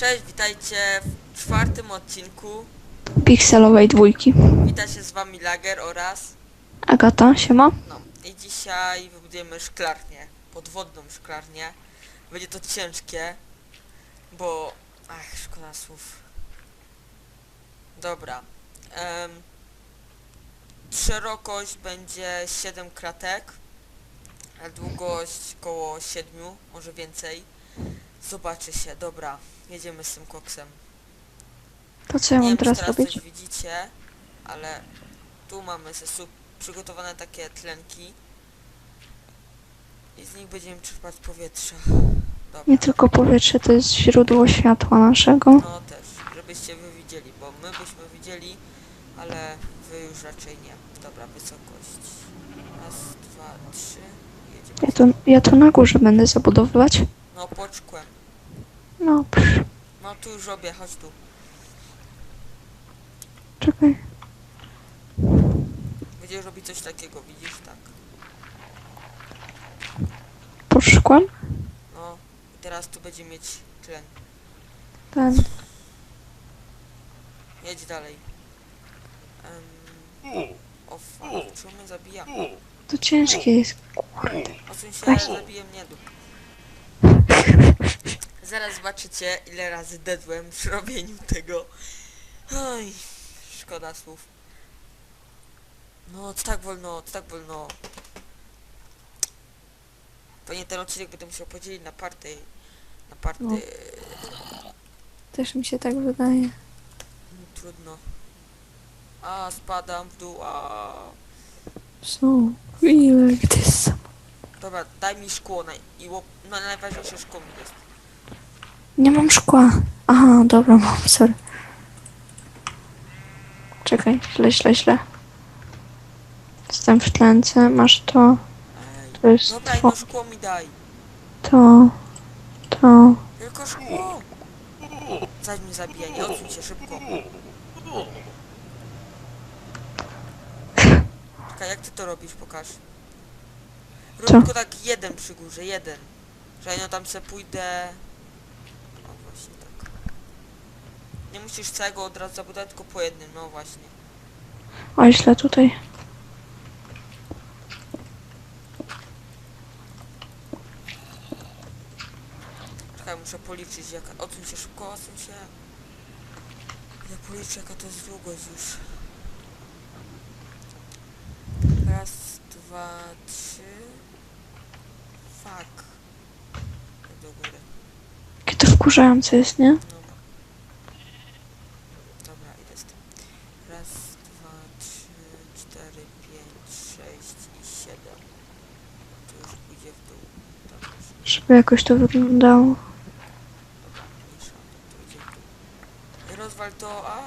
Cześć, witajcie w czwartym odcinku. pikselowej dwójki. Wita się z wami Lager oraz... Agata, siema. No, i dzisiaj wybudujemy szklarnię. Podwodną szklarnię. Będzie to ciężkie, bo... Ach, szkoda słów. Dobra. Em, szerokość będzie 7 kratek, a długość koło 7, może więcej. Zobaczy się, dobra. Jedziemy z tym koksem. To co ja Nie mam wiem, czy teraz teraz robić? coś widzicie, ale tu mamy sesu przygotowane takie tlenki i z nich będziemy czerpać powietrze. Dobra. Nie tylko powietrze, to jest źródło światła naszego. No też, żebyście wy widzieli, bo my byśmy widzieli, ale wy już raczej nie. Dobra, wysokość. Raz, dwa, trzy. Jedziemy. Ja to, ja to na górze będę zabudowywać. No poczkłem. No, psz, No tu już robię, chodź tu. czekaj. Będziesz robić coś takiego, widzisz? Tak. Pod szkłem? No i teraz tu będzie mieć tlen. Ten. Jedź dalej. Um, o fuck, czemu mnie zabija? To ciężkie jest. Kurde. Odsuń się, Weź. zabije mnie dup. Zaraz zobaczycie, ile razy dedłem przy robieniu tego. Oj, szkoda słów. No, to tak wolno, to tak wolno. Pewnie ten odcinek będę musiał podzielić na party. Na party. No. Też mi się tak wydaje. Mm, Trudno. A, spadam w dół, a. So, really like this. Dobra, daj mi szkło naj... i łop... no najważniejsze szkło mi jest. Nie mam szkła. Aha, dobra, mam, sorry. Czekaj, źle, źle, źle. Jestem w tlence, masz to, Ej. to jest i to, no szkło mi daj. to, to. Tylko szkło! Zaś mnie zabija, nie odsuń się szybko. Czekaj, jak ty to robisz, pokaż. Rób Co? tylko tak jeden przy górze, jeden. Że ja no tam se pójdę... O właśnie tak. Nie musisz całego od razu zabudować, tylko po jednym, no właśnie. Oj, źle tutaj. Czekaj, muszę policzyć jaka... Odsuń się szybko, odsuń się. Ja policzę jaka to jest długość już. Raz, dwa, trzy... Fuck. Do góry. Jakie to wkurzające jest, nie? Dobra. Dobra, idę z tym. Raz, dwa, trzy, cztery, pięć, sześć i siedem. Tu już pójdzie w dół. Żeby jakoś to wyglądało. Dobra, mniejsza, to idzie w dół. Rozwal to, a.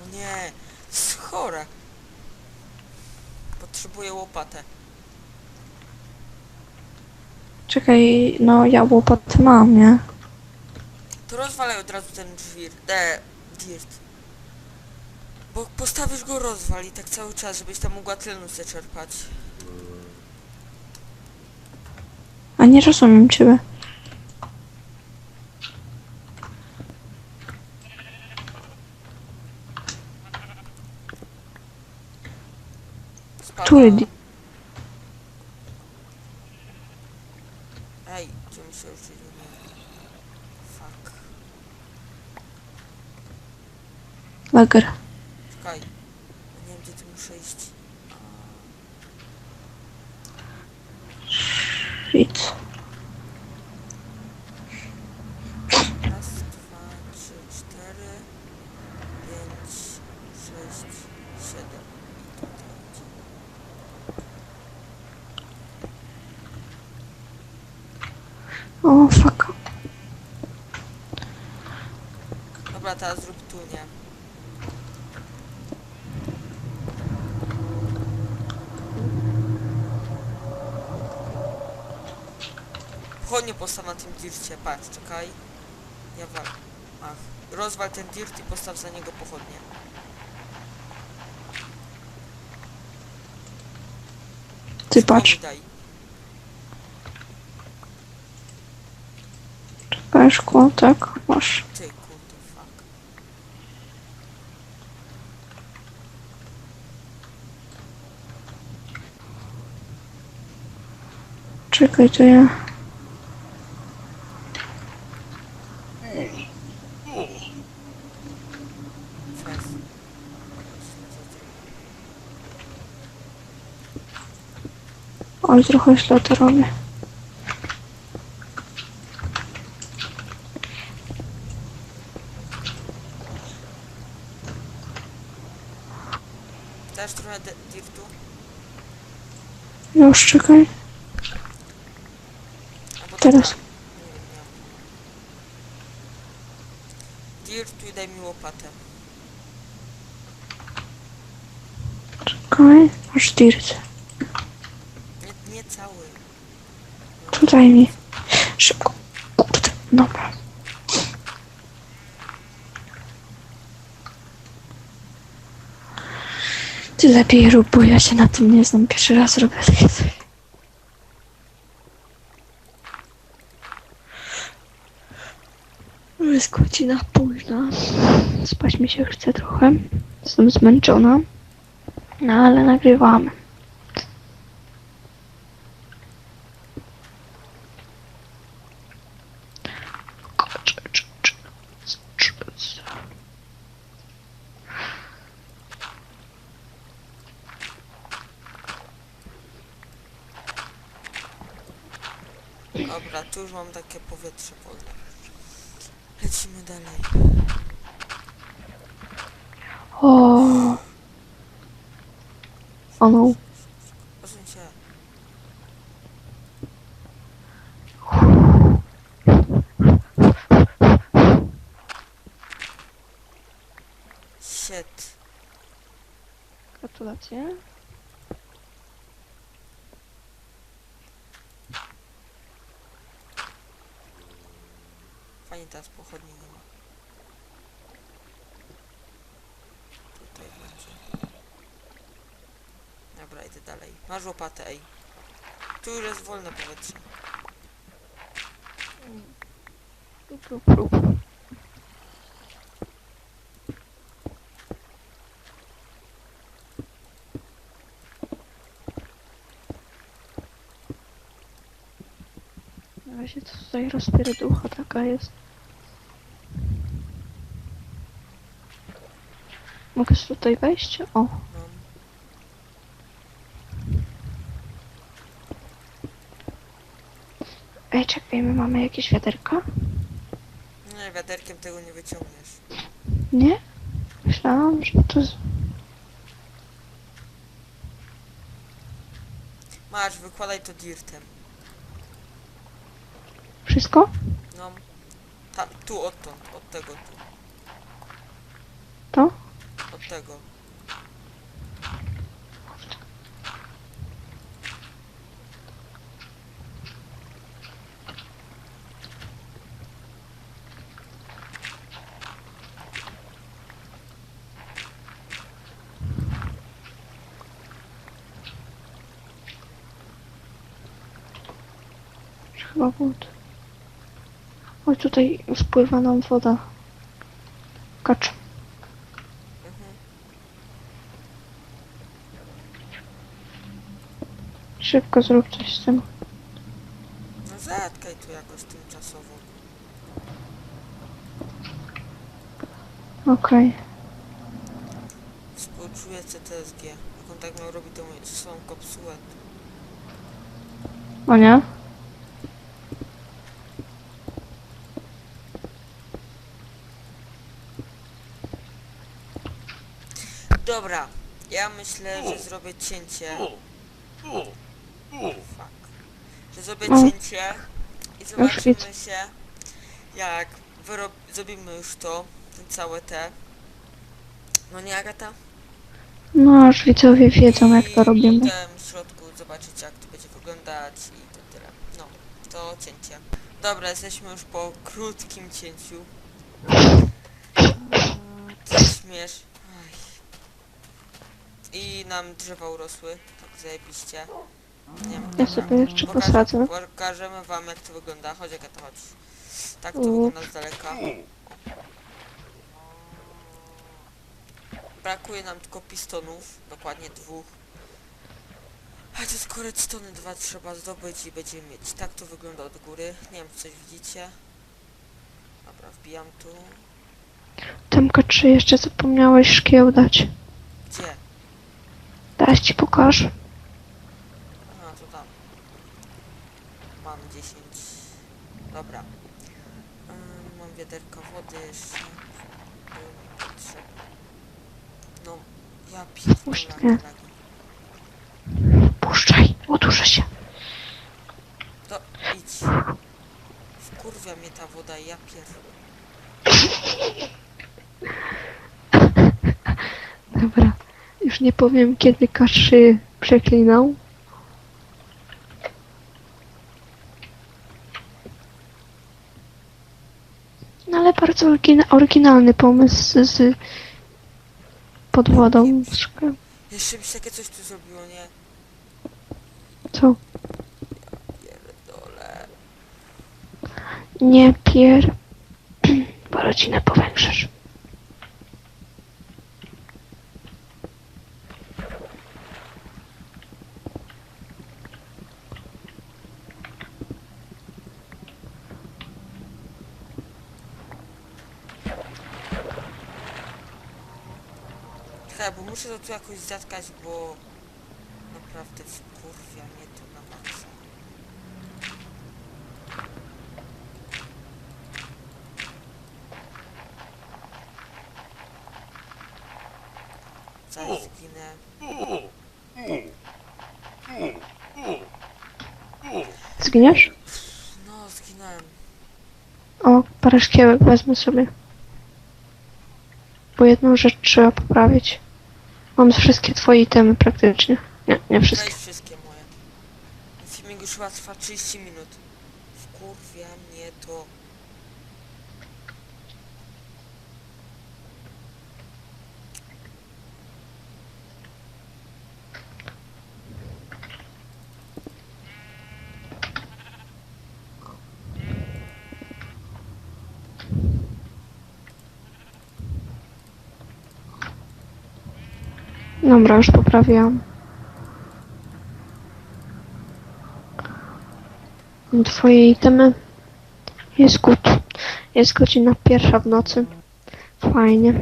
No nie, jest chore. Potrzebuję łopatę. Czekaj, no ja łopatę mam, nie? To rozwalaj od razu ten drzwir, e, dirt. Bo postawisz go rozwal i tak cały czas, żebyś tam mogła tlenu zaczerpać. A nie rozumiem ciebie. Który di- Ej, gdzie mi się? Nie. Fuck. Lager. Czekaj. Nie wiem, gdzie ty muszę iść. Shit. Tata, zrób tu, nie? Pochodnie postaw na tym dircie, patrz, czekaj. Ja wam... Ach, rozwal ten dirt i postaw za niego pochodnie. Ty patrz. Czekaj, szkło, tak, masz. Ty. Czekaj, to ja... Oj, trochę źle to robię. Dasz trochę dirtu? Już, czekaj. Teraz. dobra. Nie wiem, nie mam. Dirtu i daj mi łopatę. Czekaj, masz dirt. Nie, nie cały. Daj mi. Szybko. Kurde, dobra. Ty lepiej rób, bo ja się na tym nie znam. Pierwszy raz robię takie coś. Godzina późna. Spać mi się chce trochę. Jestem zmęczona. No ale nagrywamy. Dobra, tu już mam takie powietrze wolne. Lecimy dalej. O. O no. Proszę. Shit. Gratulacje. Teraz pochodni nie ma. Tutaj będzie. Dobra, idę dalej. Masz łopatę, ej. Tu już jest wolne powietrze. Prób, prób. Na razie tutaj rozpierducha taka jest. Mogę tutaj wejść? O, ej, czekaj, my mamy jakieś wiaderka? Nie, wiaderkiem tego nie wyciągniesz. Nie? Myślałam, że to... z- Masz, wykładaj to dirtem. Wszystko? No. Ta, tu, odtąd, od tego tu. Tego. Chyba wód. Oj, tutaj spływa nam woda. Szybko zrób coś z tym. No zatkaj tu jakoś tymczasowo. Okej. Współczuję CTSG. Jak on tak miał robić tą swoją kopsułę. O nie? Dobra, ja myślę, że zrobię cięcie. Fuck. Że zrobię No. cięcie i Już zobaczymy się, jak wyrob... zrobimy już to, ten całe te. No nie, Agata? No, aż widzowie wiedzą jak to I robimy. Potem w środku zobaczyć, jak to będzie wyglądać i to tyle. No, to cięcie. Dobra, jesteśmy już po krótkim cięciu. Ty śmiesz. Aj. I nam drzewa urosły, tak zajebiście. Nie wiem, Ja sobie jeszcze posadzę. Pokażemy wam jak to wygląda. Chodź jaka to chodź. Tak to U. wygląda z daleka. Brakuje nam tylko pistonów, dokładnie dwóch. A to jest redstone dwa trzeba zdobyć i będziemy mieć. Tak to wygląda od góry. Nie wiem, czy coś widzicie. Dobra, wbijam tu. Temka, czy jeszcze zapomniałeś szkieł dać? Gdzie? Teraz ci pokażę. A, to tam. Mam 10. Dobra. Mam wiaderka wody jeszcze. No, ja pierdolę. Puszczaj, oduszę się. To idź. Wkurwia mnie ta woda i ja pierdolę. Dobra. Już nie powiem, kiedy Kaszy przeklinał. No ale bardzo orygina- oryginalny pomysł z, pod wodą. Jeszcze się takie coś tu zrobiło, nie? Co? Pierdolę. Nie pier... Bo rodzinę powiększysz. Czekaj, bo muszę to tu jakoś zatkać, bo naprawdę wkurwia mnie to na maksa. Zaraz zginę. Zginiesz? No, zginąłem. O, parę szkiełek wezmę sobie. Bo jedną rzecz trzeba poprawić. Mam wszystkie twoje itemy praktycznie. Nie, nie wszystkie. Weź wszystkie moje. Filmik już chyba trwa 30 minut. Wkurwia mnie to. Dobra, już poprawiłam. Twoje itemy. Jest. Jest godzina pierwsza w nocy. Fajnie.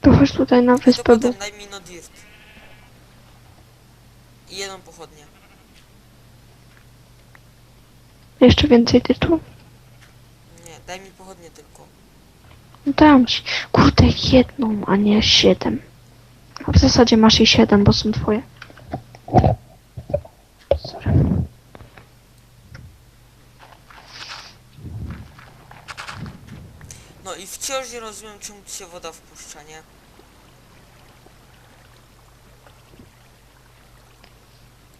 To chodź tutaj na To wyspę, bo potem daj mi no dirt. I jedną pochodnię. jeszcze więcej tytułów. Nie, daj mi pochodnię tylko. No Dam ci. Kurde, jedną, a nie siedem. A w zasadzie masz i siedem, bo są twoje. I wciąż nie rozumiem czemu tu się woda wpuszcza, nie?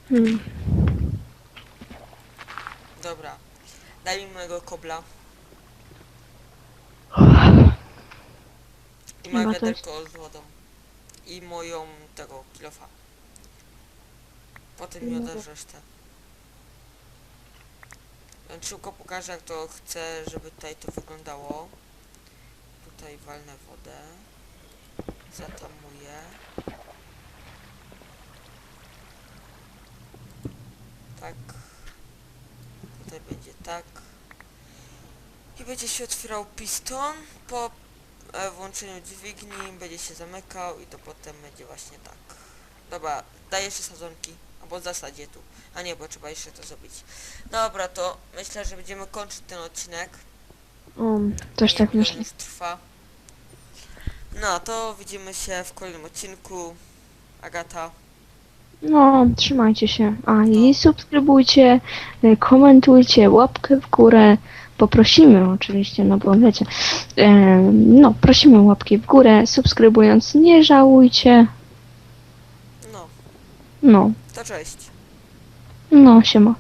Hmm. Dobra. Daj mi mojego kobla. I moje Chyba wiaderko z wodą. I moją tego kilofa. Potem mi oddasz resztę. Szybko pokażę jak to chcę, żeby tutaj to wyglądało. Tutaj walnę wodę. Zatamuję. Tak. Tutaj będzie tak. I będzie się otwierał piston. Po e, włączeniu dźwigni będzie się zamykał i to potem będzie właśnie tak. Dobra, daj jeszcze sadzonki. Albo w zasadzie tu. A nie, bo trzeba jeszcze to zrobić. Dobra, to myślę, że będziemy kończyć ten odcinek. O, też tak myślę. już trwa. No, to widzimy się w kolejnym odcinku. Agata. No, trzymajcie się. A i subskrybujcie, y, komentujcie, łapkę w górę. Poprosimy oczywiście, no bo wiecie. E, no, prosimy łapki w górę, subskrybując, nie żałujcie. No, No, to cześć. no, siema.